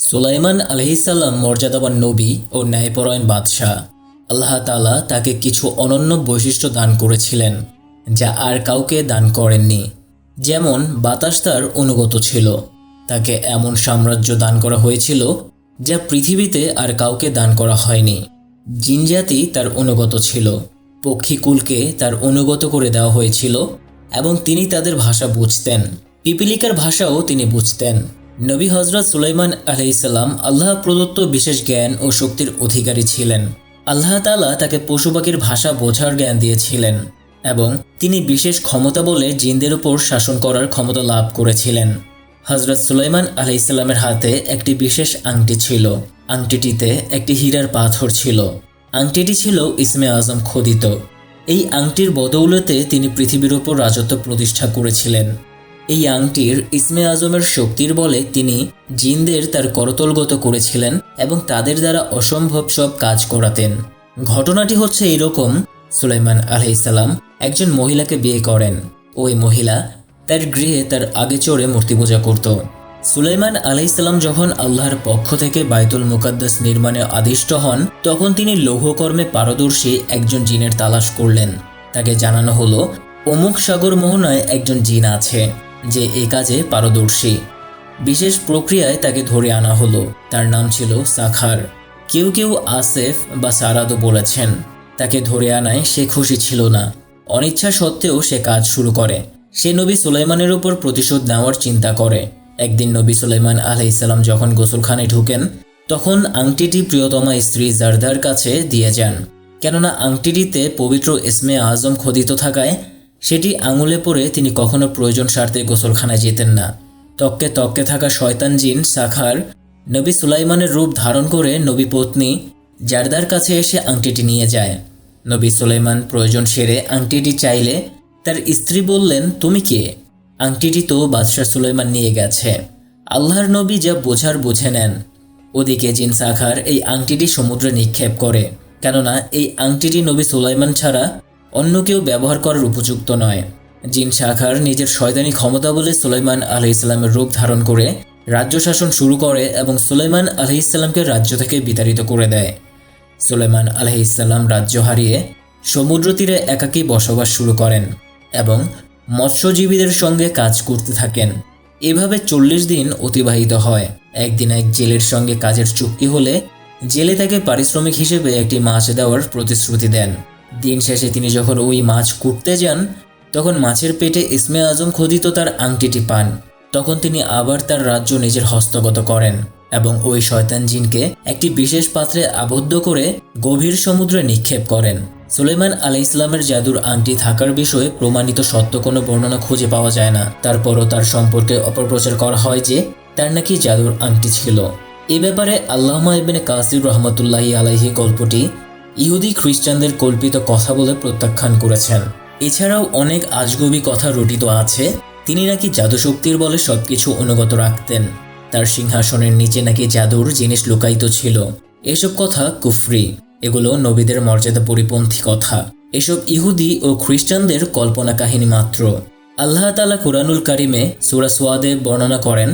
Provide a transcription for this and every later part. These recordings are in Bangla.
সুলাইমান আলহিসাল্লাম মর্যাদাবান নবী ও ন্যায়পরায়ণ বাদশাহ। আল্লাহ তালা তাকে কিছু অনন্য বৈশিষ্ট্য দান করেছিলেন, যা আর কাউকে দান করেননি। যেমন, বাতাস তার অনুগত ছিল। তাকে এমন সাম্রাজ্য দান করা হয়েছিল, যা পৃথিবীতে আর কাউকে দান করা হয়নি। জিনজাতি তার অনুগত ছিল, পক্ষীকুলকে তার অনুগত করে দেওয়া হয়েছিল, এবং তিনি তাদের ভাষা বুঝতেন। পিপিলিকার ভাষাও তিনি বুঝতেন। নবী হজরত সুলাইমান আলাইসাল্লাম আল্লাহ প্রদত্ত বিশেষ জ্ঞান ও শক্তির অধিকারী ছিলেন। আল্লাহ তালা তাকে পশু পাখির ভাষা বোঝার জ্ঞান দিয়েছিলেন এবং তিনি বিশেষ ক্ষমতা বলে জিনদের উপর শাসন করার ক্ষমতা লাভ করেছিলেন। হজরত সুলাইমান আলাইসাল্লামের হাতে একটি বিশেষ আংটি ছিল। আংটিটিতে একটি হীরার পাথর ছিল। আংটিটি ছিল ইসমে আজম খোদিত। এই আংটির বদৌলতে তিনি পৃথিবীর ওপর রাজত্ব প্রতিষ্ঠা করেছিলেন। এই আংটির ইসমে আজমের শক্তির বলে তিনি জিনদের তার করতলগত করেছিলেন এবং তাদের দ্বারা অসম্ভব সব কাজ করাতেন। ঘটনাটি হচ্ছে এইরকম সুলাইমান আলহিসাল্লাম একজন মহিলাকে বিয়ে করেন। ওই মহিলা তার গৃহে তার আগে চড়ে মূর্তি পূজা করত। সুলাইমান আলাইসাল্লাম যখন আল্লাহর পক্ষ থেকে বাইতুল মুকাদ্দাস নির্মাণে আদিষ্ট হন, তখন তিনি লৌহকর্মে পারদর্শী একজন জিনের তালাশ করলেন। তাকে জানানো হলো, অমুক সাগর মোহনায় একজন জিন আছে। যে এ কাজে পারদর্শী। বিশেষ প্রক্রিয়ায় তাকে ধরে আনা হলো। তার নাম ছিল সাখার। কেউ কেউ আসেফ বা সারাদও বলেছেন, তাকে ধরে আনায় সে খুশি ছিল না। অনিচ্ছা সত্ত্বেও সে কাজ শুরু করে। সে নবী সুলাইমানের উপর প্রতিশোধ নেওয়ার চিন্তা করে। একদিন নবী সুলাইমান আলাইসাল্লাম যখন গোসলখানে ঢুকেন, তখন আংটিটি প্রিয়তমা স্ত্রী জারদার কাছে দিয়ে যান। কেননা আংটিটিতে পবিত্র ইসমে আজম খোদিত থাকায় সেটি আঙুলে পরে তিনি কখনো প্রয়োজন স্বার্থে গোসলখানায় যেতেন না। তককে তককে থাকা শয়তান জিন সাখার নবী সুলাইমানের রূপ ধারণ করে নবী পত্নী জারদার কাছে এসে আংটিটি নিয়ে যায়। নবী সুলাইমান প্রয়োজন সেরে আংটিটি চাইলে তার স্ত্রী বললেন, তুমি কে? আংটিটি তো বাদশাহ সুলাইমান নিয়ে গেছে। আল্লাহর নবী যা বোঝার বুঝে নেন। ওদিকে জিন সাখার এই আংটিটি সমুদ্রে নিক্ষেপ করে। কেননা এই আংটিটি নবী সুলাইমান ছাড়া অন্য কেউ ব্যবহার করার উপযুক্ত নয়। জিন শাখার নিজের শয়তানি ক্ষমতা বলে সুলাইমান আলহ ইসলামের রূপ ধারণ করে রাজ্য শাসন শুরু করে এবং সুলাইমান আলহ ইসলামকে রাজ্য থেকে বিতাড়িত করে দেয়। সুলাইমান আলহ ইসলাম রাজ্য হারিয়ে সমুদ্র তীরে একাকী বসবাস শুরু করেন এবং মৎস্যজীবীদের সঙ্গে কাজ করতে থাকেন। এভাবে চল্লিশ দিন অতিবাহিত হয়। একদিন এক জেলের সঙ্গে কাজের চুক্তি হলে জেলে তাকে পারিশ্রমিক হিসেবে একটি মাছ দেওয়ার প্রতিশ্রুতি দেন। দিন শেষে তিনি যখন ওই মাছ কুটতে যান, তখন মাছের পেটে ইসমে আজম খোদিত তার আংটিটি পান। তখন তিনি আবার তার রাজ্য নিজের হস্তগত করেন এবং ওই শয়তান জিনকে একটি বিশেষ পাত্রে আবদ্ধ করে গভীর সমুদ্রে নিক্ষেপ করেন। সুলেমান আলাই ইসলামের জাদুর আংটি থাকার বিষয়ে প্রমাণিত সত্য কোনো বর্ণনা খুঁজে পাওয়া যায় না। তারপরও তার সম্পর্কে অপপ্রচার করা হয় যে, তার নাকি জাদুর আংটি ছিল। এ ব্যাপারে আল্লাহমা ইবেনে কাসির রহমতুল্লাহি আলাইহি গল্পটি ইহুদি খ্রিস্টানদের কল্পিত কথা বলে প্রত্যাখ্যান করেছেন। এছাড়াও অনেক আজগবি কথা রটিত আছে, তিনি নাকি জাদুশক্তির বলে সবকিছু অনুগত রাখতেন। তার সিংহাসনের নিচে নাকি জাদুর জিনিস লুকায়িত ছিল। এসব কথা কুফরি, এগুলো নবীদের মর্যাদা পরিপন্থী কথা। এসব ইহুদি ও খ্রিস্টানদের কল্পনা কাহিনী মাত্র। আল্লাহ তালা কুরআনুল কারিমে সুরা সোয়াদে বর্ণনা করেন,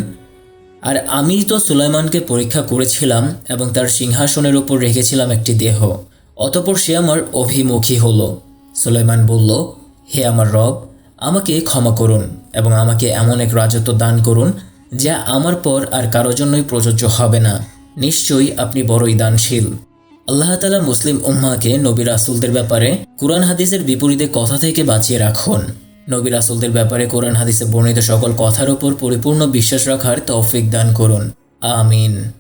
আর আমি তো সুলাইমানকে পরীক্ষা করেছিলাম এবং তার সিংহাসনের উপর রেখেছিলাম একটি দেহ। অতপর সে আমার অভিমুখী হল। সুলাইমান বলল, হে আমার রব, আমাকে ক্ষমা করুন এবং আমাকে এমন এক রাজত্ব দান করুন যা আমার পর আর কারও জন্যই প্রযোজ্য হবে না। নিশ্চয়ই আপনি বড়ই দানশীল। আল্লাহ তালা মুসলিম উম্মাকে নবী রাসুলদের ব্যাপারে কোরআন হাদিসের বিপরীতে কথা থেকে বাঁচিয়ে রাখুন। নবী রাসুলদের ব্যাপারে কোরআন হাদিসে বর্ণিত সকল কথার উপর পরিপূর্ণ বিশ্বাস রাখার তৌফিক দান করুন। আমিন।